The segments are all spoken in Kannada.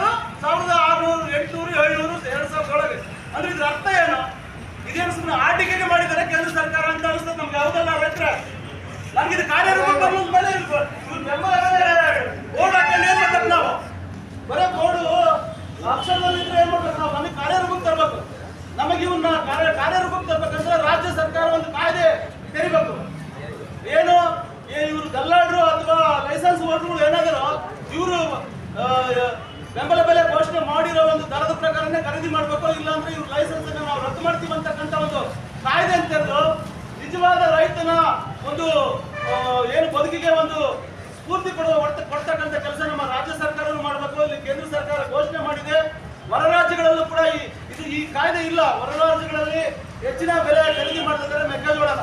ಮಾಡೋದು ಸಾವಿರದ ಆರುನೂರು, ಎಂಟುನೂರು, ಏಳ್ನೂರು ಎರಡು ಸಾವಿರದ ಒಳಗೆ. ಅಂದ್ರೆ ಇದ್ರ ಅರ್ಥ ಏನು? ಇದೇನು ಸುಮ್ಮನೆ ಆಟಿಕೆಗೆ ಮಾಡಿದ್ದಾರೆ ಕೇಂದ್ರ ಸರ್ಕಾರ ಅಂತ ಅನಿಸ್ತದೆ ನಮ್ಗೆ ಯಾವುದಲ್ಲ ರೈತರ ನಮ್ಗೆ ಇದು ಕಾರ್ಯರೂಪ ಬಂದ ಮೇಲೆ ಮಾಡ್ಬೇಕು ನಾವು? ಬರೇ ಬೋರ್ಡು ಅಕ್ಷರದಲ್ಲಿ ಇದ್ರೆ ಏನ್ ನಾವು? ಕಾರ್ಯರೂಪಕ್ಕೆ ತರಬೇಕು. ನಮಗೆ ಇವನ್ನ ಕಾರ್ಯ, ಕಾರ್ಯರೂಪಕ್ಕೆ ತರ್ಬೇಕಂದ್ರೆ ರಾಜ್ಯ ಸರ್ಕಾರ ಒಂದು ಕಾಯ್ದೆ ತೆರಿಬೇಕು. ಏನು? ಇವ್ರು ಗಲ್ಲಾಡ್ರು ಅಥವಾ ಲೈಸೆನ್ಸ್ ಹೋಲ್ಡರ್ಗಳು ಏನಾದರೂ ಇವರು ಬೆಂಬಲ ಬೆಲೆ ಘೋಷಣೆ ಮಾಡಿರೋ ಒಂದು ದರದ ಪ್ರಕಾರನೇ ಖರೀದಿ ಮಾಡಬೇಕು ಇಲ್ಲಾಂದ್ರೆ ಇವ್ರ ಲೈಸೆನ್ಸ್ ಅನ್ನು ನಾವು ರದ್ದು ಮಾಡ್ತೀವಿ ಅಂತಕ್ಕಂಥ ಒಂದು ಕಾಯ್ದೆ ಅಂತ ನಿಜವಾದ ರೈತನ ಒಂದು ಏನು ಬದುಕಿಗೆ ಒಂದು ಸ್ಫೂರ್ತಿ ಕೊಡುವ ಕೊಡ್ತ- ಕೊಡ್ತಕ್ಕಂಥ ಕೆಲಸ ನಮ್ಮ ರಾಜ್ಯ ಸರ್ಕಾರನು ಮಾಡಬೇಕು, ಇಲ್ಲಿ ಕೇಂದ್ರ ಸರ್ಕಾರ ಘೋಷಣೆ ಮಾಡಿದೆ. ಹೊರ ರಾಜ್ಯಗಳಲ್ಲೂ ಕೂಡ ಈ ಇದು ಈ ಕಾಯ್ದೆ ಇಲ್ಲ. ಹೊರ ರಾಜ್ಯಗಳಲ್ಲಿ ಹೆಚ್ಚಿನ ಬೆಲೆ ಖರೀದಿ ಮಾಡ್ತಿದ್ದಾರೆ ಮೆಕ್ಕೆಜೋಳನ.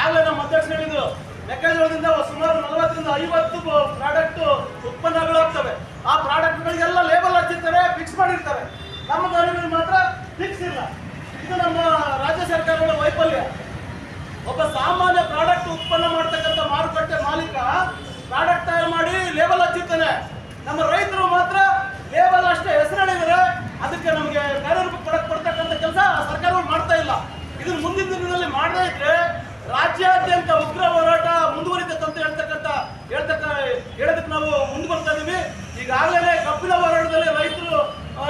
ಆಗಲೇ ನಮ್ಮ ಅಧ್ಯಕ್ಷ ಹೇಳಿದ್ರು ಮೆಕ್ಕೆಜೋಳದಿಂದ ಸುಮಾರು ನಲವತ್ತರಿಂದ ಐವತ್ತು ಪ್ರಾಡಕ್ಟ್ ಉತ್ಪನ್ನಗಳಾಗ್ತವೆ. ಆ ಪ್ರಾಡಕ್ಟ್ಗಳಿಗೆಲ್ಲ ಲೇಬಲ್ ಹಚ್ಚಿರ್ತಾರೆ ಫಿಕ್ಸ್ ಮಾಡಿರ್ತಾರೆ. ನಮ್ಮ ಗಾಡಿಗಳು ಮಾತ್ರ ಫಿಕ್ಸ್ ಇಲ್ಲ. ಇದು ನಮ್ಮ ರಾಜ್ಯ ಸರ್ಕಾರಗಳ ವೈಫಲ್ಯ. ಒಬ್ಬ ಸಾಮಾನ್ಯ ಪ್ರಾಡಕ್ಟ್ ಉತ್ಪನ್ನ ಮಾಡ್ತಕ್ಕಂಥ ಮಾರುಕಟ್ಟೆ ಮಾಲೀಕ ಪ್ರಾಡಕ್ಟ್ ತಯಾರು ಮಾಡಿ ಲೇಬಲ್ ಹಚ್ಚಿರ್ತಾನೆ. ನಮ್ಮ ರೈತರು ಮಾತ್ರ ಲೇಬಲ್ ಅಷ್ಟೇ ಹೆಸರಿದ್ದಾರೆ ಅದಕ್ಕೆ ನಮಗೆ ಕಾರ್ಯರೂಪ ಕೊಡಕ್ಕೆ ಕೊಡ್ತಕ್ಕಂಥ ಕೆಲಸ ಸರ್ಕಾರಗಳು ಮಾಡ್ತಾ ಇಲ್ಲ. ಇದು ಮುಂದಿನ ದಿನದಲ್ಲಿ ಮಾಡದೇ ಇದ್ರೆ ರಾಜ್ಯಾದ್ಯಂತ ಉಗ್ರ ಹೋರಾಟ ಮುಂದುವರಿತಕ್ಕಂತ ಹೇಳ್ತಕ್ಕಂಥ, ಹೇಳ್ತಕ್ಕ, ಹೇಳೋದಕ್ಕೆ ನಾವು ಮುಂದೆ ಬರ್ತಾ ಇದೀವಿ. ಈಗಾಗಲೇ ಕಬ್ಬಿನ ಹೋರಾಟದಲ್ಲಿ ರೈತರು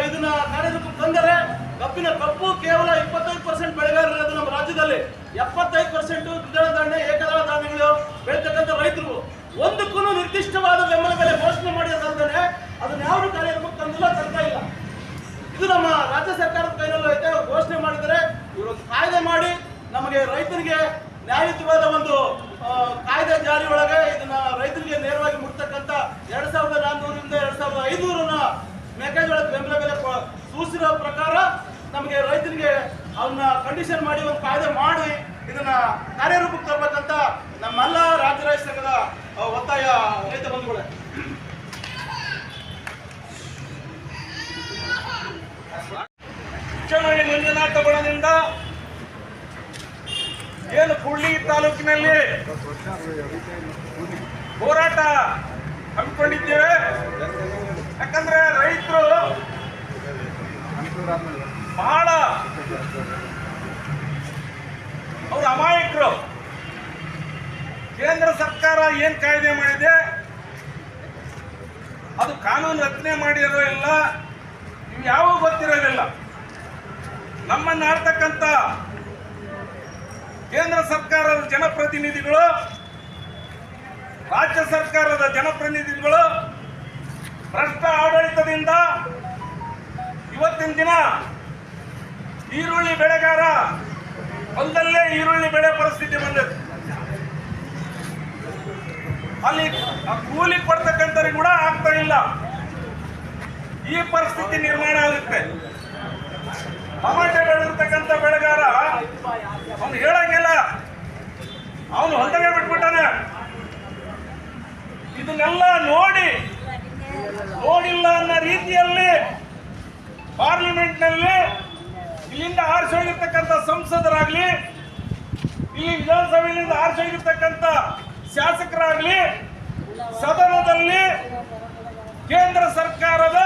ಇದನ್ನ ಕಾರ್ಯರೂಪಕ್ಕೆ ತಂದರೆ ಕಬ್ಬಿನ ಕಬ್ಬು ಕೇವಲ ಇಪ್ಪತ್ತೈದು ಪರ್ಸೆಂಟ್ ಬೆಳೆಗಾರರದು ನಮ್ಮ ರಾಜ್ಯದಲ್ಲಿ. ಎಪ್ಪತ್ತೈದು ಪರ್ಸೆಂಟ್ ದ್ವಿದಳ ಧಾನ್ಯ, ಏಕದಳ ಧಾನ್ಯಗಳು ಬೆಳೀತಕ್ಕಂಥ ರೈತರು. ಒಂದಕ್ಕೂ ನಿರ್ದಿಷ್ಟವಾದ ಬೆಂಬಲ ಬೆಲೆ ಘೋಷಣೆ ಮಾಡಿರೋದಂತಾನೆ ಅದನ್ನ ಯಾರು ಕಾರ್ಯರೂಪಕ್ಕೆ ತಂದಿಲ್ಲ ತರ್ತಾ ಇಲ್ಲ. ಇದು ನಮ್ಮ ರಾಜ್ಯ ಸರ್ಕಾರದ ಕೈನಲ್ಲೂ ಐತೆ. ಘೋಷಣೆ ಮಾಡಿದರೆ ಇವರು ಕಾಯ್ದೆ ಮಾಡಿ ನಮಗೆ ರೈತರಿಗೆ ನ್ಯಾಯಯುತವಾದ ಒಂದು ಕಾಯ್ದೆ ಜಾರಿ ಒಳಗೆ ಇದನ್ನ ರೈತರಿಗೆ ನೇರವಾಗಿ ಮುಟ್ಟತಕ್ಕಂತ ಎರಡ್ ಸಾವಿರದ ನಾನ್ನೂರಿಂದ ಎರಡ್ ಸಾವಿರದ ಐನೂರನ್ನ ಮೆಕ್ಕೆಜೋಳದ ಬೆಂಬಲ ಬೆಲೆ ಸೂಚಿಸಿರೋ ಪ್ರಕಾರ ನಮಗೆ ರೈತರಿಗೆ ಅವನ್ನ ಕಂಡೀಷನ್ ಮಾಡಿ ಒಂದು ಕಾಯ್ದೆ ಮಾಡಿ ಇದನ್ನ ಕಾರ್ಯರೂಪಕ್ಕೆ ತರಬೇಕಂತ ನಮ್ಮೆಲ್ಲ ರಾಜ್ಯ ರೈತ ಸಂಘದ ಒತ್ತಾಯ ರೈತ ಬಂಧುಗಳೇ. ಹೋರಾಟ ಹಮ್ಮಿಕೊಂಡಿದ್ದೇವೆ. ಯಾಕಂದ್ರೆ ರೈತರು ಬಹಳ ಅವರು ಅಮಾಯಕರು. ಕೇಂದ್ರ ಸರ್ಕಾರ ಏನ್ ಕಾಯ್ದೆ ಮಾಡಿದೆ? ಅದು ಕಾನೂನು ರಚನೆ ಮಾಡಿರೋ ಇಲ್ಲ. ಇವು ಯಾವ ಗೊತ್ತಿರೋದಿಲ್ಲ. ನಮ್ಮನ್ನ ಆಡ್ತಕ್ಕಂಥ ಕೇಂದ್ರ ಸರ್ಕಾರದ ಜನಪ್ರತಿನಿಧಿಗಳು ರಾಜ್ಯ ಸರ್ಕಾರದ ಜನಪ್ರತಿನಿಧಿಗಳು ಭ್ರಷ್ಟ ಆಡಳಿತದಿಂದ ಇವತ್ತಿನ ದಿನ ಈರುಳ್ಳಿ ಬೆಳೆಗಾರ ಹೊಲದಲ್ಲೇ ಈರುಳ್ಳಿ ಬೆಳೆ ಪರಿಸ್ಥಿತಿ ಬಂದಿದೆ ಅಲ್ಲಿ ಕೂಲಿ ಕೊಡ್ತಕ್ಕಂಥವ್ರಿಗೆ ಕೂಡ ಆಗ್ತಾ ಇಲ್ಲ. ಈ ಪರಿಸ್ಥಿತಿ ನಿರ್ಮಾಣ ಆಗುತ್ತೆ. ಟಮಾಟೆ ಬೆಳೆದಿರ್ತಕ್ಕಂಥ ಬೆಳೆಗಾರ, ಅವನು ಹೇಳಂಗಿಲ್ಲ. ಅವನು ಬಿಟ್ಬಿಟ್ಟಾನೆ ಇದನ್ನೆಲ್ಲ ನೋಡಿ ನೋಡಿಲ್ಲ ಅನ್ನೋ ರೀತಿಯಲ್ಲಿ ಪಾರ್ಲಿಮೆಂಟ್ನಲ್ಲಿ ಇಲ್ಲಿಂದ ಆರಿಸೋಗಿರ್ತಕ್ಕಂಥ ಸಂಸದರಾಗ್ಲಿ, ಇಲ್ಲಿ ವಿಧಾನಸಭೆಯಿಂದ ಆರಿಸೋಗಿರ್ತಕ್ಕಂಥ ಶಾಸಕರಾಗ್ಲಿ, ಸದನದಲ್ಲಿ ಕೇಂದ್ರ ಸರ್ಕಾರದ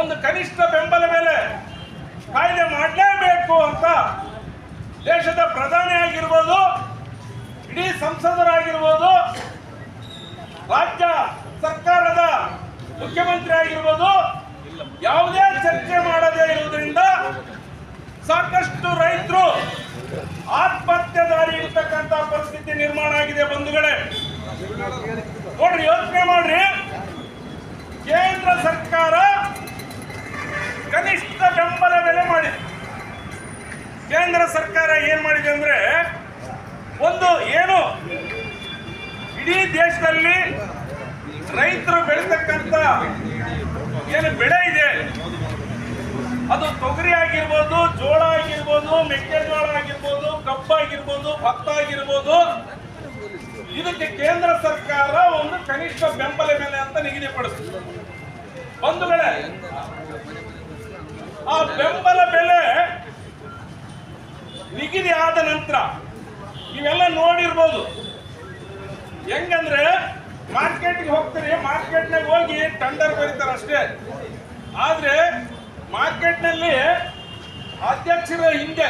ಒಂದು ಕನಿಷ್ಠ ಬೆಂಬಲ ಮೇಲೆ ಕಾಯ್ದೆ ಮಾಡಲೇಬೇಕು ಅಂತ ದೇಶದ ಪ್ರಧಾನಿ ಆಗಿರ್ಬೋದು, ಇಡೀ ಸಂಸದರಾಗಿರ್ಬೋದು ರಾಜ್ಯ ಸರ್ಕಾರದ ಮುಖ್ಯಮಂತ್ರಿ ಆಗಿರ್ಬೋದು, ಯಾವುದೇ ಚರ್ಚೆ ಮಾಡದೇ ಇರುವುದರಿಂದ ಸಾಕಷ್ಟು ರೈತರು ಆತ್ಮಹತ್ಯೆ ದಾರಿ ಇರ್ತಕ್ಕಂಥ ಪರಿಸ್ಥಿತಿ ನಿರ್ಮಾಣ ಆಗಿದೆ ಬಂಧುಗಳೇ. ನೋಡ್ರಿ, ಯೋಚನೆ ಮಾಡ್ರಿ. ಕೇಂದ್ರ ಸರ್ಕಾರ ಕನಿಷ್ಠ ಬೆಂಬಲ ಬೆಲೆ ಮಾಡಿದೆ. ಕೇಂದ್ರ ಸರ್ಕಾರ ಏನ್ ಮಾಡಿದೆ ಅಂದ್ರೆ, ಒಂದು ಏನು, ಇಡೀ ದೇಶದಲ್ಲಿ ರೈತರು ಬೆಳೆತಕ್ಕಂತ ಏನು ಬೆಳೆ ಇದೆ, ಅದು ತೊಗರಿ ಆಗಿರ್ಬೋದು, ಜೋಳ ಆಗಿರ್ಬೋದು, ಮೆಕ್ಕೆಜೋಳ ಆಗಿರ್ಬೋದು, ಕಬ್ಬು ಆಗಿರ್ಬೋದು, ಭತ್ತ ಆಗಿರ್ಬೋದು, ಇದಕ್ಕೆ ಕೇಂದ್ರ ಸರ್ಕಾರ ಒಂದು ಕನಿಷ್ಠ ಬೆಂಬಲ ಬೆಲೆ ಅಂತ ನಿಗದಿಪಡಿಸಿದೆ ಒಂದು ಬೆಳೆ, ಆ ಬೆಂಬಲ ಬೆಲೆ ನಿಗದಿ ಆದ ನಂತರ ನೀವೆಲ್ಲ ನೋಡಿರ್ಬೋದು. ಹೆಂಗಂದ್ರೆ ಮಾರ್ಕೆಟ್ಗೆ ಹೋಗ್ತಾರೆ, ಮಾರ್ಕೆಟ್ನಾಗ ಹೋಗಿ ಟೆಂಡರ್ ಬರೀತಾರೆ ಅಷ್ಟೇ. ಆದ್ರೆ ಮಾರ್ಕೆಟ್ನಲ್ಲಿ ಅಧ್ಯಕ್ಷರ ಹಿಂದೆ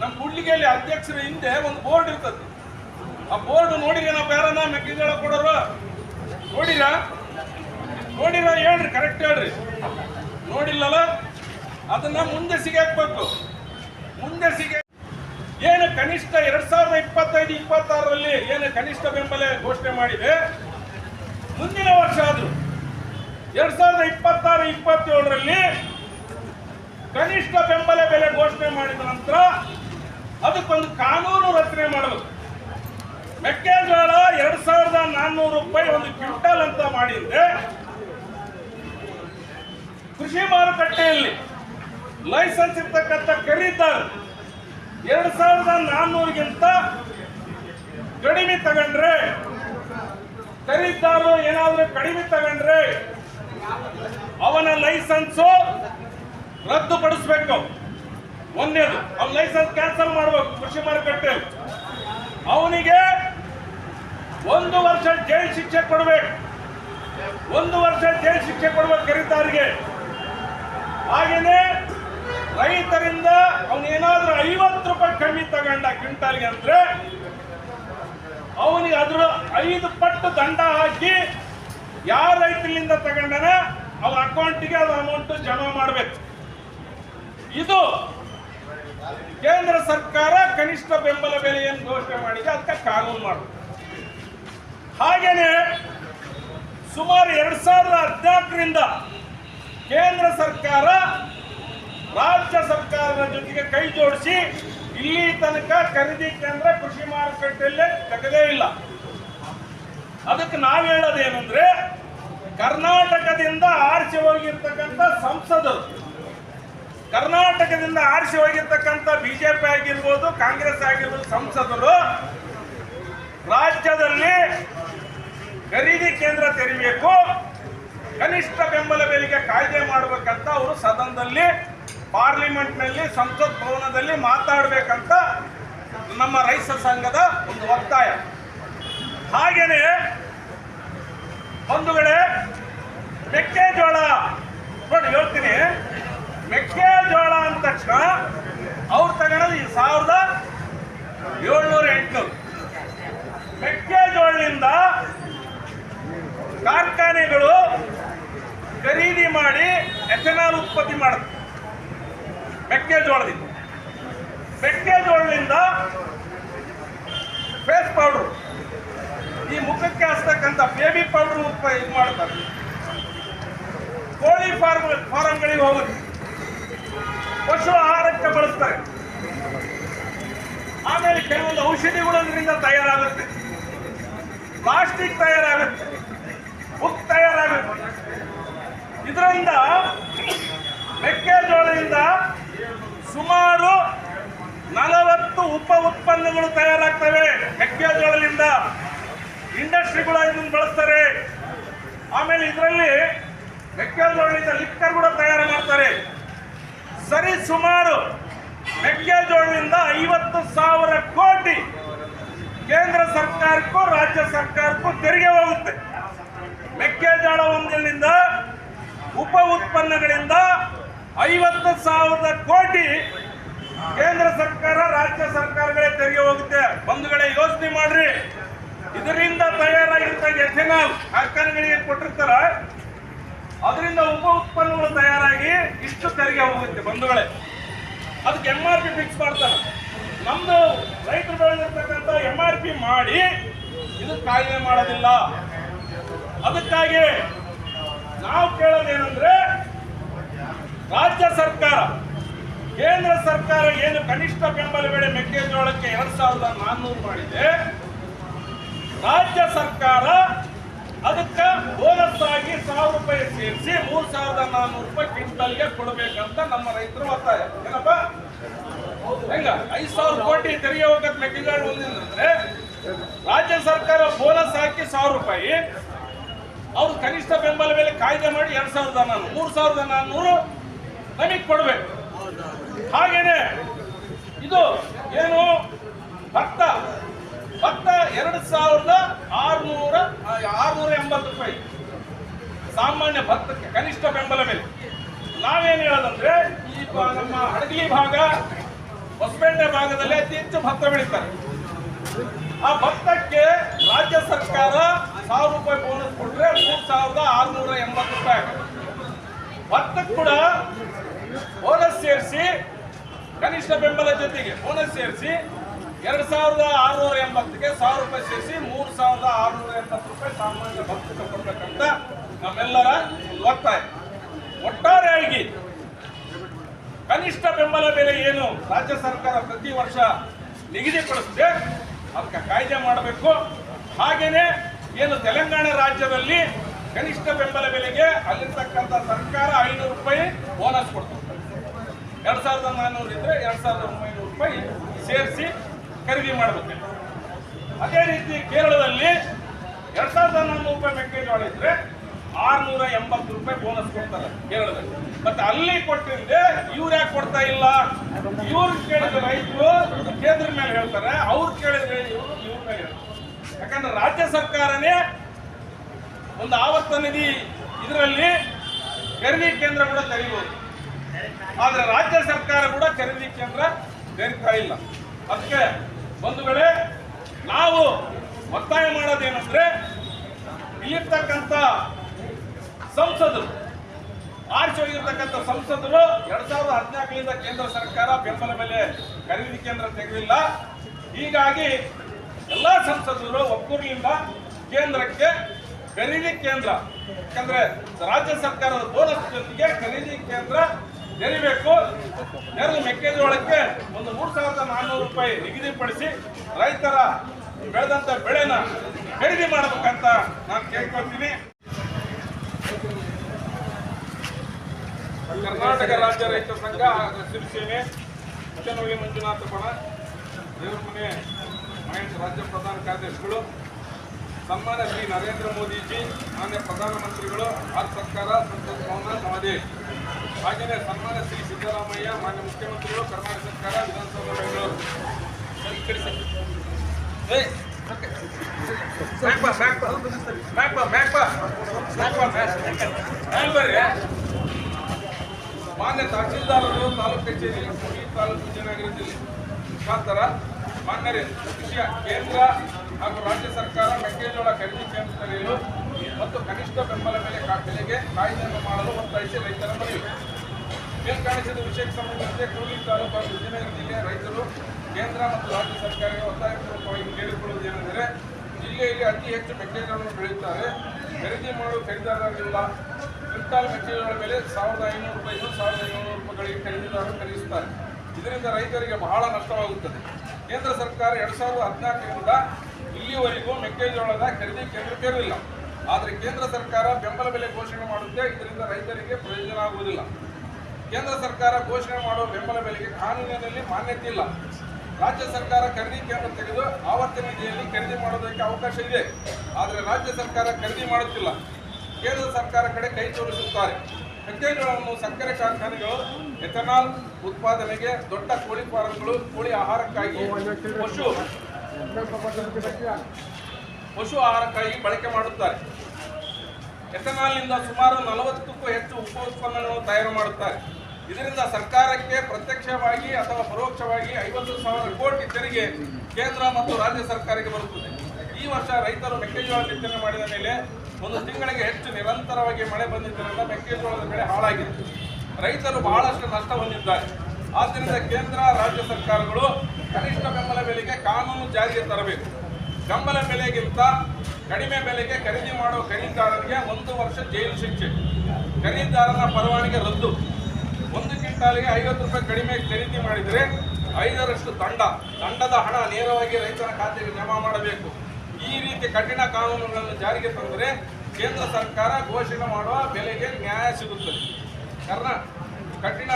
ನಮ್ಮ ಗುಡ್ಲಿಗೆಯಲ್ಲಿ ಅಧ್ಯಕ್ಷರ ಹಿಂದೆ ಒಂದು ಬೋರ್ಡ್ ಇರ್ತದೆ. ಆ ಬೋರ್ಡ್ ನೋಡಿರಿ ನಾವು ಬೇರೆನ ಮೆಕ್ಕೆಜೋಳ ಕೊಡೋರು. ನೋಡಿರ? ನೋಡಿರ ಹೇಳ್ರಿ ಕರೆಕ್ಟ್ ಹೇಳ್ರಿ. ನೋಡಿಲ್ಲಲ್ಲ, ಅದನ್ನ ಮುಂದೆ ಸಿಗಾಕ್ಬೇಕು ಮುಂದೆ ಸಿಗ ಏನು ಕನಿಷ್ಠ ಎರಡ್ ಸಾವಿರದ ಇಪ್ಪತ್ತೈದು, ಇಪ್ಪತ್ತಾರರಲ್ಲಿ ಏನು ಕನಿಷ್ಠ ಬೆಂಬಲ ಘೋಷಣೆ ಮಾಡಿದೆ? ಮುಂದಿನ ವರ್ಷ ಆದರೂ ಎರಡ್ ಸಾವಿರದ ಇಪ್ಪತ್ತಾರು, ಇಪ್ಪತ್ತೇಳರಲ್ಲಿ ಕನಿಷ್ಠ ಬೆಂಬಲ ಬೆಲೆ ಘೋಷಣೆ ಮಾಡಿದ ನಂತರ ಅದಕ್ಕೊಂದು ಕಾನೂನು ರಚನೆ ಮಾಡಬೇಕು. ಮೆಕ್ಕೆಜೋಳ ಎರಡ್ ಸಾವಿರದ ನಾನ್ನೂರು ರೂಪಾಯಿ ಒಂದು ಕ್ವಿಂಟಲ್ ಅಂತ ಮಾಡಿದ್ರೆ ಕೃಷಿ ಮಾರುಕಟ್ಟೆಯಲ್ಲಿ ಲೈಸೆನ್ಸ್ ಇರ್ತಕ್ಕಂಥ ಖರೀದಾರ ಎರಡ್ ಸಾವಿರದ ನಾನ್ನೂರಿಗಿಂತ ಕಡಿಮೆ ತಗೊಂಡ್ರೆ ಖರೀದಾರರು ಏನಾದರೂ ಕಡಿಮೆ ತಗೊಂಡ್ರೆ ಅವನ ಲೈಸೆನ್ಸು ರದ್ದುಪಡಿಸಬೇಕು. ಒಂದೇದು, ಅವ್ನ ಲೈಸೆನ್ಸ್ ಕ್ಯಾನ್ಸಲ್ ಮಾಡ್ಬೇಕು, ಕೃಷಿ ಮಾರುಕಟ್ಟೆ ಅವನಿಗೆ ಒಂದು ವರ್ಷ ಜೈಲು ಶಿಕ್ಷೆ ಕೊಡ್ಬೇಕು. ಒಂದು ವರ್ಷ ಜೈಲು ಶಿಕ್ಷೆ ಕೊಡ್ಬೇಕು ಖರೀದಾರಿಗೆ ಹಾಗೇನೆ ರೈತರಿಂದ ಅವನೇನಾದ್ರೂ ಐವತ್ತು ರೂಪಾಯಿ ಕಮ್ಮಿ ತಗೊಂಡ ಕ್ವಿಂಟಾಲ್ಗೆ ಅಂದ್ರೆ ಅವನಿಗೆ ಅದ್ರ ಐದು ಪಟ್ಟು ದಂಡ ಹಾಕಿ ಯಾರ ರೈತರಿಂದ ತಗೊಂಡನ ಅವ್ರ ಅಕೌಂಟಿಗೆ ಅದು ಅಮೌಂಟ್ ಜಮಾ ಮಾಡಬೇಕು. ಇದು ಕೇಂದ್ರ ಸರ್ಕಾರ ಕನಿಷ್ಠ ಬೆಂಬಲ ಬೆಲೆಯನ್ನು ಘೋಷಣೆ ಮಾಡಿದೆ ಅದಕ್ಕೆ ಕಾನೂನು ಮಾಡಬೇಕು ಹಾಗೇನೆ ಸುಮಾರು ಎರಡ್ ಸಾವಿರದ ಹದಿನಾಲ್ಕರಿಂದ ಕೇಂದ್ರ ಸರ್ಕಾರ ರಾಜ್ಯ ಸರ್ಕಾರದ ಜೊತೆಗೆ ಕೈ ಜೋಡಿಸಿ ಇಲ್ಲಿ ತನಕ ಖರೀದಿ ಕೇಂದ್ರ ಕೃಷಿ ಮಾರುಕಟ್ಟೆಯಲ್ಲೇ ತೆಗೆದೇ ಇಲ್ಲ. ಅದಕ್ಕೆ ನಾವು ಹೇಳೋದೇನಂದ್ರೆ, ಕರ್ನಾಟಕದಿಂದ ಆರಿಸಿ ಹೋಗಿರ್ತಕ್ಕಂಥ ಸಂಸದರು, ಕರ್ನಾಟಕದಿಂದ ಆರಿಸಿ ಹೋಗಿರ್ತಕ್ಕಂಥ ಬಿಜೆಪಿ ಆಗಿರ್ಬೋದು, ಕಾಂಗ್ರೆಸ್ ಆಗಿರ್ಬೋದು ಸಂಸದರು, ರಾಜ್ಯದಲ್ಲಿ ಖರೀದಿ ಕೇಂದ್ರ ತೆರಿಬೇಕು, ಕನಿಷ್ಠ ಬೆಂಬಲ ಬೆಲೆಗೆ ಕಾಯ್ದೆ ಮಾಡಬೇಕಂತ ಅವರು ಸದನದಲ್ಲಿ ಪಾರ್ಲಿಮೆಂಟ್ನಲ್ಲಿ ಸಂಸತ್ ಭವನದಲ್ಲಿ ಮಾತಾಡಬೇಕಂತ ನಮ್ಮ ರೈತ ಸಂಘದ ಒಂದು ಒತ್ತಾಯ. ಹಾಗೇನೆ ಕಡೆ ಮೆಕ್ಕೆಜೋಳ ನೋಡಿ ಹೇಳ್ತೀನಿ. ಮೆಕ್ಕೆಜೋಳ ಅಂದ ತಕ್ಷಣ ಅವ್ರು ತಗೊಳ್ಳೋದು ಈ ಸಾವಿರದ ಏಳ್ನೂರ ಎಂಟುನೂರು ಮೆಕ್ಕೆಜೋಳದಿಂದ ಕಾರ್ಖಾನೆಗಳು ಖರೀದಿ ಮಾಡಿ ಎಥೆನಾಲ್ ಉತ್ಪತ್ತಿ ಮಾಡುತ್ತೆ. ಮೆಕ್ಕೆಜೋಳದಿಂದ. ಮೆಕ್ಕೆಜೋಳದಿಂದ ಫೇಸ್ ಪೌಡ್ರು ಈ ಮುಖಕ್ಕೆ ಹಚ್ತಕ್ಕಂಥ ಬೇಬಿ ಪೌಡ್ರ್ ಇದು ಮಾಡ್ತಾರೆ. ಕೋಳಿ ಫಾರ್ಮ್ ಫಾರಂಗಳಿಗೆ ಹೋಗುತ್ತೆ ಪಶು ಆಹಾರಕ್ಕೆ ಬಳಸ್ತಾರೆ. ಆಮೇಲೆ ಕೆಲವೊಂದು ಔಷಧಿಗಳು ಅದರಿಂದ ತಯಾರಾಗುತ್ತೆ. ಪ್ಲಾಸ್ಟಿಕ್ ತಯಾರಾಗುತ್ತೆ. ಬುಕ್ ತಯಾರಾಗುತ್ತೆ. ಇದರಿಂದ ಮೆಕ್ಕೆಜೋಳದಿಂದ ಸುಮಾರು ನಲವತ್ತು ಉಪ ಉತ್ಪನ್ನಗಳು ತಯಾರಾಗ್ತವೆ. ಮೆಕ್ಕೆಜೋಳದಿಂದ ಇಂಡಸ್ಟ್ರಿಗಳು ಇದನ್ನು ಬಳಸ್ತಾರೆ. ಆಮೇಲೆ ಇದರಲ್ಲಿ ಮೆಕ್ಕೆಜೋಳದಿಂದ ಲಿಕ್ಕರ್ ಕೂಡ ತಯಾರು ಮಾಡ್ತಾರೆ. ಸರಿ, ಸುಮಾರು ಮೆಕ್ಕೆಜೋಳದಿಂದ ಐವತ್ತು ಸಾವಿರ ಕೋಟಿ ಕೇಂದ್ರ ಸರ್ಕಾರಕ್ಕೂ, ರಾಜ್ಯ ಸರ್ಕಾರಕ್ಕೂ ತೆರಿಗೆ ಹೋಗುತ್ತೆ. ಮೆಕ್ಕೆಜೋಳ ಒಂದಿನಿಂದ ಉಪ ಉತ್ಪನ್ನಗಳಿಂದ ಐವತ್ತು ಸಾವಿರದ ಕೋಟಿ ಕೇಂದ್ರ ಸರ್ಕಾರ, ರಾಜ್ಯ ಸರ್ಕಾರಗಳೇ ತೆರಿಗೆ ಹೋಗುತ್ತೆ ಬಂಧುಗಳೇ ಯೋಚನೆ ಮಾಡ್ರಿ ಇದರಿಂದ ಕಾರ್ಖಾನೆಗಳಿಗೆ ಕೊಟ್ಟಿರ್ತಾರ, ಅದರಿಂದ ಉಪ ಉತ್ಪನ್ನಗಳು ತಯಾರಾಗಿ ಇಷ್ಟು ತೆರಿಗೆ ಹೋಗುತ್ತೆ ಬಂಧುಗಳೇ. ಅದಕ್ಕೆ ಎಂ ಆರ್ ಪಿ ಫಿಕ್ಸ್ ಮಾಡ್ತಾರ. ನಮ್ದು ರೈತರು ಬೆಳೆದಿರ್ತಕ್ಕಂಥ ಎಂ ಆರ್ ಪಿ ಮಾಡಿ ಇದು ಕಾಯ್ದೆ ಮಾಡೋದಿಲ್ಲ. ಅದಕ್ಕಾಗಿ ನಾವು ಕೇಳೋದೇನಂದ್ರೆ, ರಾಜ್ಯ ಸರ್ಕಾರ, ಕೇಂದ್ರ ಸರ್ಕಾರ ಏನು ಕನಿಷ್ಠ ಬೆಂಬಲ ಬೆಲೆ ಮೆಕ್ಕೆಜೋಳಕ್ಕೆ ಎರಡ್ ಸಾವಿರದ ನಾನ್ನೂರು ಮಾಡಿದೆ. ರಾಜ್ಯ ಸರ್ಕಾರ ಅದಕ್ಕೆ ಬೋನಸ್ ಆಗಿ ಸಾವಿರ ರೂಪಾಯಿ ಸೇರಿಸಿ ಮೂರ್ ಸಾವಿರದ ನಾನ್ನೂರು ರೂಪಾಯಿ ಕ್ವಿಂಟಲ್ಗೆ ಕೊಡಬೇಕಂತ ನಮ್ಮ ರೈತರು ಒತ್ತಾಯ. ಏನಪ್ಪ? ಹೆಂಗ? ಐದ್ ಸಾವಿರ ಕೋಟಿ ತೆರಿಗೆ ಹೋಗತ್ ಮೆಕ್ಕೆಜೋಳ ಅಂದ್ರೆ ರಾಜ್ಯ ಸರ್ಕಾರ ಬೋನಸ್ ಹಾಕಿ ಸಾವಿರ ರೂಪಾಯಿ. ಅವ್ರು ಕನಿಷ್ಠ ಬೆಂಬಲ ಬೆಲೆ ಕಾಯ್ದೆ ಮಾಡಿ ಎರಡ್ ಸಾವಿರದ ನಾನ್ನೂರು ಮೂರ್ ಸಾವಿರದ ನಾನ್ನೂರು ನಮಗೆ ಕೊಡ್ಬೇಕು. ಹಾಗೇನೆ ಇದು ಏನು? ಭತ್ತ. ಭತ್ತ ಎರಡು ಸಾವಿರದ ಆರುನೂರ ಆರುನೂರ ಎಂಬತ್ತು ರೂಪಾಯಿ. ಸಾಮಾನ್ಯ ಭತ್ತಕ್ಕೆ ಕನಿಷ್ಠ ಬೆಂಬಲ ಬೆಲೆ ನಾವೇನು ಹೇಳೋದಂದ್ರೆ ಈ ನಮ್ಮ ಹಡಗಲಿ ಭಾಗ ಹೊಸಪೇಟೆ ಭಾಗದಲ್ಲಿ ಅತಿ ಹೆಚ್ಚು ಭತ್ತ ಬೆಳೀತಾರೆ ಆ ಭತ್ತಕ್ಕೆ ರಾಜ್ಯ ಸರ್ಕಾರ ಸಾವಿರ ರೂಪಾಯಿ ಬೋನಸ್ ಕೊಟ್ರೆ ಮೂರ್ ಸಾವಿರದ ಆರುನೂರ ಎಂಬತ್ತು ರೂಪಾಯಿ. ಭತ್ತಕ್ಕೆ ಕೂಡ ಬೋನಸ್ ಸೇರಿಸಿ ಕನಿಷ್ಠ ಬೆಂಬಲ ಜೊತೆಗೆ ಬೋನಸ್ ಸೇರಿಸಿ ಎರಡು ಸಾವಿರದ ಆರುನೂರ ಎಂಬತ್ತಕ್ಕೆ ಸಾವಿರ ರೂಪಾಯಿ ಸೇರಿಸಿ ಮೂರು ಸಾವಿರದ ಆರುನೂರ ಎಂಬತ್ತು ರೂಪಾಯಿ ಸಾಮಾನ್ಯ ಭಕ್ತಕ್ಕೆ ಕೊಡ್ಬೇಕಂತ ನಮ್ಮೆಲ್ಲರ ಒತ್ತಾಯ. ಒಟ್ಟಾರೆಯಾಗಿ ಕನಿಷ್ಠ ಬೆಂಬಲ ಬೆಲೆ ಏನು ರಾಜ್ಯ ಸರ್ಕಾರ ಪ್ರತಿ ವರ್ಷ ನಿಗದಿಪಡಿಸಿದೆ ಅದಕ್ಕೆ ಕಾಯ್ದೆ ಮಾಡಬೇಕು. ಹಾಗೇನೆ ಏನು ತೆಲಂಗಾಣ ರಾಜ್ಯದಲ್ಲಿ ಕನಿಷ್ಠ ಬೆಂಬಲ ಬೆಲೆಗೆ ಅಲ್ಲಿರ್ತಕ್ಕಂಥ ಸರ್ಕಾರ ಐನೂರು ರೂಪಾಯಿ ಬೋನಸ್ ಕೊಡ್ತದೆ. ಎರಡು ಸಾವಿರದ ನಾನ್ನೂರು ಇದ್ರೆ ಎರಡು ಸಾವಿರದ ಒಂಬೈನೂರು ರೂಪಾಯಿ ಸೇರಿಸಿ ಖರೀದಿ ಮಾಡಬೇಕು. ಅದೇ ರೀತಿ ಕೇರಳದಲ್ಲಿ ಎರಡು ಸಾವಿರದ ನಾನ್ನೂರು ರೂಪಾಯಿ ಮೆಕ್ಕೆಜೋಳ ಇದ್ರೆ ಆರ್ನೂರ ಎಂಬತ್ತು ರೂಪಾಯಿ ಬೋನಸ್ ಕೊಡ್ತಾರೆ ಕೇರಳದಲ್ಲಿ ಮತ್ತೆ ಅಲ್ಲಿ ಕೊಟ್ಟಿದ್ದೆ ಇವ್ರು ಯಾಕೆ ಕೊಡ್ತಾ ಇಲ್ಲ? ಇವ್ರು ಕೇಳಿದ ರೈತರು ಕೇಂದ್ರ ಮೇಲೆ ಹೇಳ್ತಾರೆ, ಅವ್ರು ಕೇಳಿದ್ರೆ ಇವರು ಇವ್ರ ಮೇಲೆ ಹೇಳ್ತಾರೆ. ಯಾಕಂದ್ರೆ ರಾಜ್ಯ ಸರ್ಕಾರನೇ ಒಂದು ಆವರ್ತ ನಿಧಿ ಇದರಲ್ಲಿ ಖರೀದಿ ಕೇಂದ್ರ ಕೂಡ ತೆರೀಬಹುದು ಆದ್ರೆ ರಾಜ್ಯ ಸರ್ಕಾರ ಕೂಡ ಖರೀದಿ ಕೇಂದ್ರ ತೆರೀತಾ ಇಲ್ಲ. ಅದಕ್ಕೆ ಒಂದು ವೇಳೆ ನಾವು ಒತ್ತಾಯ ಮಾಡೋದೇನಂದ್ರೆ, ಇಲ್ಲಿರ್ತಕ್ಕಂಥ ಸಂಸದರು. ಆರ್ಚ್ ಹೋಗಿರ್ತಕ್ಕಂಥ ಸಂಸದರು ಎರಡ್ ಸಾವಿರದ ಹದಿನಾಲ್ಕರಿಂದ ಕೇಂದ್ರ ಸರ್ಕಾರ ಬೆಂಬಲ ಬೆಲೆ ಖರೀದಿ ಕೇಂದ್ರ ತೆಗೆದಿಲ್ಲ. ಹೀಗಾಗಿ ಎಲ್ಲಾ ಸಂಸದರು ಒಕ್ಕೂರಿನಿಂದ ಕೇಂದ್ರಕ್ಕೆ ಖರೀದಿ ಕೇಂದ್ರ, ಯಾಕಂದ್ರೆ ರಾಜ್ಯ ಸರ್ಕಾರದ ಬೋನಸ್ ಜೊತೆಗೆ ಖರೀದಿ ಕೇಂದ್ರ ನೆರಿಬೇಕು ನೆರವು ಮೆಕ್ಕೆಜೋಳಕ್ಕೆ ಒಂದು ಮೂರು ಸಾವಿರದ ನಾನ್ನೂರು ರೂಪಾಯಿ ನಿಗದಿಪಡಿಸಿ ರೈತರ ಬೆಳೆದಂತ ಬೆಳೆನ ಖರೀದಿ ಮಾಡಬೇಕಂತ ನಾನು ಕೇಳ್ಕೊಳ್ತೀನಿ. ಕರ್ನಾಟಕ ರಾಜ್ಯ ರೈತ ಸಂಘ ಹಾಗೂ ಶಿವಸೇನೆ. ಮುಚ್ಚನಹಳ್ಳಿ ಮಂಜುನಾಥ ಬಣ ದೇವರಮನೆ ಮಹೇಶ್ ರಾಜ್ಯ ಪ್ರಧಾನ ಕಾರ್ಯದರ್ಶಿಗಳು. ಸನ್ಮಾನ ಶ್ರೀ ನರೇಂದ್ರ ಮೋದಿಜಿ ಮಾನ್ಯ ಪ್ರಧಾನಮಂತ್ರಿಗಳು ಭಾರತ ಸರ್ಕಾರ ಸಂಸತ್ ಭವನ ನವದೆಹಲಿ ಹಾಗೆಯೇ ಸನ್ಮಾನ್ಯ ಶ್ರೀ ಸಿದ್ದರಾಮಯ್ಯ ಮಾನ್ಯ ಮುಖ್ಯಮಂತ್ರಿಗಳು ಕರ್ನಾಟಕ ಸರ್ಕಾರ ವಿಧಾನಸಭಾ ಬೆಂಗಳೂರು. ಸರಿ, ಮಾನ್ಯ ತಹಸೀಲ್ದಾರರು, ತಾಲೂಕು ಕಚೇರಿ ತಾಲೂಕು ವಿಜಯನಗರ ಜಿಲ್ಲೆ ಮುಖಾಂತರ ಮಾನ್ಯರೇ ವಿಷಯ ಕೇಂದ್ರ ಹಾಗೂ ರಾಜ್ಯ ಸರ್ಕಾರ ಮೆಕ್ಕೆಜೋಳ ಖರೀದಿ ಕೇಂದ್ರ ತೆರೆಯಲು ಮತ್ತು ಕನಿಷ್ಠ ಬೆಂಬಲ ಬೆಲೆ ಬೆಲೆಗೆ ಕಾಯ್ದೆಯನ್ನು ಮಾಡಲು ಒತ್ತಾಯಿಸಿ ರೈತರ ಮನವಿ ಮೇಲ್ಕಾಣಿಸಿದ ವಿಷಯಕ್ಕೆ ಸಂಬಂಧಿಸಿದಂತೆ ಕೂಲಿ ತಾಲೂಕು ವಿಜಯನಗರ ಜಿಲ್ಲೆಯ ರೈತರು ಕೇಂದ್ರ ಮತ್ತು ರಾಜ್ಯ ಸರ್ಕಾರಕ್ಕೆ ಒತ್ತಾಯಪೂರ್ವಕವಾಗಿ ಕೇಳಿಕೊಳ್ಳುವುದೇನೆಂದರೆ ಜಿಲ್ಲೆಯಲ್ಲಿ ಅತಿ ಹೆಚ್ಚು ಮೆಕ್ಕೆಜೋಳವನ್ನು ಬೆಳೆಯುತ್ತಾರೆ. ಖರೀದಿ ಮಾಡಲು ಖರೀದಿದಾರರಿಲ್ಲ ಕ್ವಿಂಟಾಲ್ ಮೆಟೀರಿಯಲ್ಗಳ ಮೇಲೆ ಸಾವಿರದ ಐನೂರು ರೂಪಾಯಿ ಸಾವಿರದ ಐನೂರು ರೂಪಾಯಿಗಳಿಗೆ ಖರೀದಿದಾರರು ಖರೀದಿಸುತ್ತಾರೆ ಇದರಿಂದ ರೈತರಿಗೆ ಬಹಳ ನಷ್ಟವಾಗುತ್ತದೆ. ಕೇಂದ್ರ ಸರ್ಕಾರ ಎರಡು ಸಾವಿರದ ಹದಿನಾಲ್ಕರಿಂದ ಇಲ್ಲಿವರೆಗೂ ಮೆಕ್ಕೆಜೋಳದ ಖರೀದಿ ಕೇಂದ್ರ ತೆರಲಿಲ್ಲ ಆದರೆ ಕೇಂದ್ರ ಸರ್ಕಾರ ಬೆಂಬಲ ಬೆಲೆ ಘೋಷಣೆ ಮಾಡುತ್ತೆ. ಇದರಿಂದ ರೈತರಿಗೆ ಪ್ರಯೋಜನ ಆಗುವುದಿಲ್ಲ. ಕೇಂದ್ರ ಸರ್ಕಾರ ಘೋಷಣೆ ಮಾಡುವ ಬೆಂಬಲ ಬೆಲೆಗೆ ಕಾನೂನಿನಲ್ಲಿ ಮಾನ್ಯತೆ ಇಲ್ಲ. ರಾಜ್ಯ ಸರ್ಕಾರ ಖರೀದಿ ಕೇಂದ್ರ ತೆಗೆದು ಆವರ್ತನ ನಿಧಿಯಲ್ಲಿ ಖರೀದಿ ಮಾಡೋದಕ್ಕೆ ಅವಕಾಶ ಇದೆ. ಆದರೆ ರಾಜ್ಯ ಸರ್ಕಾರ ಖರೀದಿ ಮಾಡುತ್ತಿಲ್ಲ. ಕೇಂದ್ರ ಸರ್ಕಾರ ಕಡೆ ಕೈ ತೋರಿಸುತ್ತಾರೆ. ಮೆಕ್ಕೆಜೋಳವನ್ನು ಸಕ್ಕರೆ ಕಾರ್ಖಾನೆಗಳು, ಎಥನಾಲ್ ಉತ್ಪಾದನೆಗೆ ದೊಡ್ಡ ಕೋಳಿ ಫಾರಂಗಳು, ಕೋಳಿ ಆಹಾರಕ್ಕಾಗಿ ಪಶು ಪಶು ಆಹಾರಕ್ಕಾಗಿ ಬಳಕೆ ಮಾಡುತ್ತಾರೆ. ಎಥನಾಲ್ನಿಂದ ಸುಮಾರು ನಲವತ್ತಕ್ಕೂ ಹೆಚ್ಚು ಉಪ ಉತ್ಪನ್ನಗಳನ್ನು ತಯಾರು ಮಾಡುತ್ತಾರೆ. ಇದರಿಂದ ಸರ್ಕಾರಕ್ಕೆ ಪ್ರತ್ಯಕ್ಷವಾಗಿ ಅಥವಾ ಪರೋಕ್ಷವಾಗಿ ಐವತ್ತು ಸಾವಿರ ಕೋಟಿ ತೆರಿಗೆ ಕೇಂದ್ರ ಮತ್ತು ರಾಜ್ಯ ಸರ್ಕಾರಕ್ಕೆ ಬರುತ್ತದೆ. ಈ ವರ್ಷ ರೈತರು ಮೆಕ್ಕೆಜೋಳ ಬಿತ್ತನೆ ಮಾಡಿದ ಮೇಲೆ ಒಂದು ತಿಂಗಳಿಗೆ ಹೆಚ್ಚು ನಿರಂತರವಾಗಿ ಮಳೆ ಬಂದಿದ್ದರಿಂದ ಮೆಕ್ಕೆಜೋಳದ ಬೆಳೆ ಹಾಳಾಗಿದೆ ರೈತರು ಬಹಳಷ್ಟು ನಷ್ಟ ಹೊಂದಿದ್ದಾರೆ. ಆದ್ದರಿಂದ ಕೇಂದ್ರ, ರಾಜ್ಯ ಸರ್ಕಾರಗಳು ಕನಿಷ್ಠ ಬೆಂಬಲ ಬೆಲೆಗೆ ಕಾನೂನು ಜಾರಿಗೆ ತರಬೇಕು. ಬೆಂಬಲ ಬೆಲೆಗಿಂತ ಕಡಿಮೆ ಬೆಲೆಗೆ ಖರೀದಿ ಮಾಡುವ ಖರೀದಿದಾರರಿಗೆ ಒಂದು ವರ್ಷ ಜೈಲು ಶಿಕ್ಷೆ. ಖರೀದಿದಾರನ ಪರವಾನಿಗೆ ರದ್ದು. ಒಂದು ಕ್ವಿಂಟಾಲಿಗೆ ಐವತ್ತು ರೂಪಾಯಿ ಕಡಿಮೆ ಖರೀದಿ ಮಾಡಿದರೆ ಐದರಷ್ಟು ದಂಡ. ದಂಡದ ಹಣ ನೇರವಾಗಿ ರೈತನ ಖಾತೆಗೆ ಜಮಾ ಮಾಡಬೇಕು. ಈ ರೀತಿ ಕಠಿಣ ಕಾನೂನುಗಳನ್ನು ಜಾರಿಗೆ ತಂದರೆ ಕೇಂದ್ರ ಸರ್ಕಾರ ಘೋಷಣೆ ಮಾಡುವ ಬೆಲೆಗೆ ನ್ಯಾಯ ಸಿಗುತ್ತದೆ. ಕರ್ನಾ, ಕಠಿಣ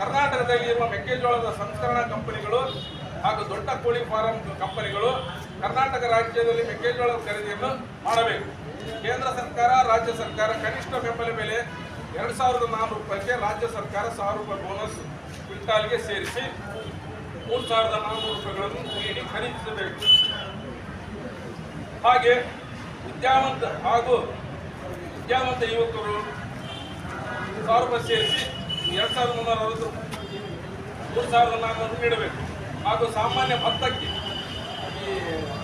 ಕರ್ನಾಟಕದಲ್ಲಿ ಇರುವ ಮೆಕ್ಕೆಜೋಳದ ಸಂಸ್ಕರಣಾ ಕಂಪನಿಗಳು ಹಾಗೂ ದೊಡ್ಡ ಕೋಳಿ ಫಾರಂ ಕಂಪನಿಗಳು ಕರ್ನಾಟಕ ರಾಜ್ಯದಲ್ಲಿ ಮೆಕ್ಕೆಜೋಳದ ಖರೀದಿಯನ್ನು ಮಾಡಬೇಕು. ಕೇಂದ್ರ ಸರ್ಕಾರ, ರಾಜ್ಯ ಸರ್ಕಾರ ಕನಿಷ್ಠ ಬೆಂಬಲ ಬೆಲೆ ಎರಡು ಸಾವಿರದ ನಾಲ್ಕು ರೂಪಾಯಿಗೆ ರಾಜ್ಯ ಸರ್ಕಾರ ಸಾವಿರ ರೂಪಾಯಿ ಬೋನಸ್ ಕ್ವಿಂಟಾಲ್ಗೆ ಸೇರಿಸಿ ಮೂರು ಸಾವಿರದ ನಾಲ್ಕು ರೂಪಾಯಿಗಳನ್ನು ನೀಡಿ ಖರೀದಿಸಬೇಕು. ಹಾಗೆ ವಿದ್ಯಾವಂತ ಹಾಗೂ ವಿದ್ಯಾವಂತ ಯುವಕರು ಸಾವಿರ ರೂಪಾಯಿ ಸೇರಿಸಿ ಎರಡು ಸಾವಿರದ ಮುನ್ನೂರ ಅರವತ್ತು ಮೂರು ಸಾವಿರದ ನಾಲ್ಕು ನೀಡಬೇಕು. ಹಾಗೂ ಸಾಮಾನ್ಯ ಭತ್ತಕ್ಕೆ ಈ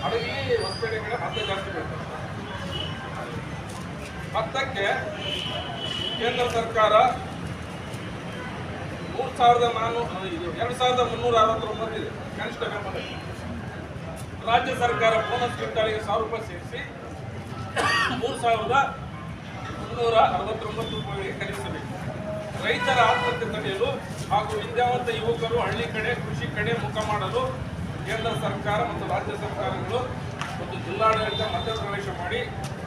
ಹಡಗಿ, ಹೊಸಪೇಟೆ ಕಡೆ ಭತ್ತ ಜಾಸ್ತಿ ಬೇಕು. ಭತ್ತಕ್ಕೆ ಕೇಂದ್ರ ಸರ್ಕಾರ ಮೂರು ಸಾವಿರದ ನಾನ್ನೂರು ಇದು, ಎರಡು ಸಾವಿರದ ಮುನ್ನೂರ ಅರವತ್ತೊಂಬತ್ತಿದೆ ಕನಿಷ್ಠ ಬೆಂಬಲ ರಾಜ್ಯ ಸರ್ಕಾರ ಬೋನಸ್ ಕ್ವಿಂಟಾಲಿಗೆ ಸಾವಿರ ರೂಪಾಯಿ ಸೇರಿಸಿ ಮೂರು ಸಾವಿರದ ಮುನ್ನೂರ ಅರವತ್ತೊಂಬತ್ತು ರೂಪಾಯಿಗೆ ಖರೀದಿಸಬೇಕು. ರೈತರ ಆತ್ಮಹತ್ಯೆ ತಡೆಯಲು ಹಾಗೂ ವಿದ್ಯಾವಂತ ಯುವಕರು ಹಳ್ಳಿ ಕಡೆ, ಕೃಷಿ ಕಡೆ ಮುಖ ಮಾಡಲು ಕೇಂದ್ರ ಸರ್ಕಾರ ಮತ್ತು ರಾಜ್ಯ ಸರ್ಕಾರಗಳು ಮತ್ತು ಜಿಲ್ಲಾಡಳಿತ ಮಧ್ಯಪ್ರವೇಶ ಮಾಡಿ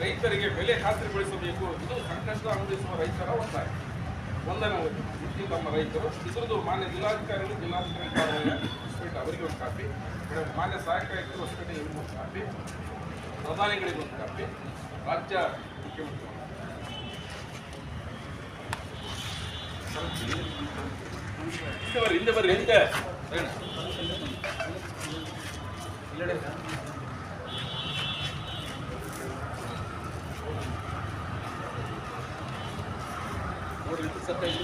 ರೈತರಿಗೆ ಬೆಲೆ ಖಾತ್ರಿಗೊಳಿಸಬೇಕು. ಎಂದು ಸಂಕಷ್ಟ ಅನುಭವಿಸುವ ರೈತರ ಒತ್ತಾಯ. ಒಂದನೇ ಇದು ನಮ್ಮ ರೈತರು ಇದ್ರದ್ದು ಮಾನ್ಯ ಜಿಲ್ಲಾಧಿಕಾರಿಗಳು ಜಿಲ್ಲಾಧಿಕಾರಿ ಕಾರ್ಯಾಲಯ ಅವರಿಗೆ ಒಂದು ಕಾಪಿ ಮಾನ್ಯ ಸಹಾಯಕ ಆಯುಕ್ತರು ಹೊಸಪೇಟೆ ಇವರಿಗೆ ಒಂದು ಕಾಪಿ ಪ್ರಧಾನಿಗಳಿಗೆ ಒಂದು ಕಾಪಿ ರಾಜ್ಯ ಮುಖ್ಯಮಂತ್ರಿ ಹಿಂದೆ ಬರ್ರಿ ಹಿಂದೆ ಬರ್ರಿ ಹಿಂದೆ ಹೇಳಿ. ನೋಡ್ರಿ ಇದು ಸತ್ತ ಇದು ಸತ್ತ ಇದು ಸತ್ತ. ನಮಸ್ಕಾರಗಳನ್ನ ಹೇಳಕ್ಕೆ ಇಷ್ಟಪಡ್ತೀನಿ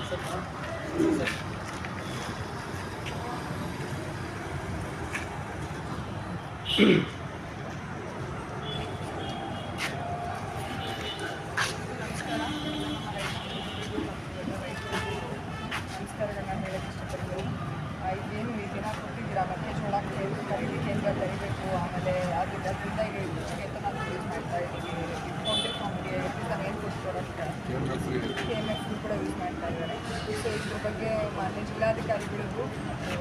ಆ, ಇದೇನು ಈ ದಿನ ಕೊಟ್ಟಿದ್ದೀರಾ ಮೆಕ್ಕೆಜೋಳ ಕೇಂದ್ರ ಖರೀದಿ ಕೇಂದ್ರ ತೆರಿಬೇಕು ಆಮೇಲೆ ಅದ್ರಿಂದ ಅದರಿಂದ ಈಗ ಇತ್ತೀಚೆಗೆ ನಾವು ಯೂಸ್ ಮಾಡ್ತಾ ಇದ್ದೀವಿ ಪೌಲ್ಟ್ರಿ ಫಾರ್ಮ್ಗೆ ಇದನ್ನ ಏನು ಫುಡ್ ಕೆ ಎಂ ಎಫ್ ಕೂಡ ಯೂಸ್ ಮಾಡ್ತಾ ಇದ್ದಾರೆ. ಸೊ ಇದ್ರ ಬಗ್ಗೆ ಮಾನ್ಯ ಜಿಲ್ಲಾಧಿಕಾರಿಗಳಿಗೂ ಮತ್ತು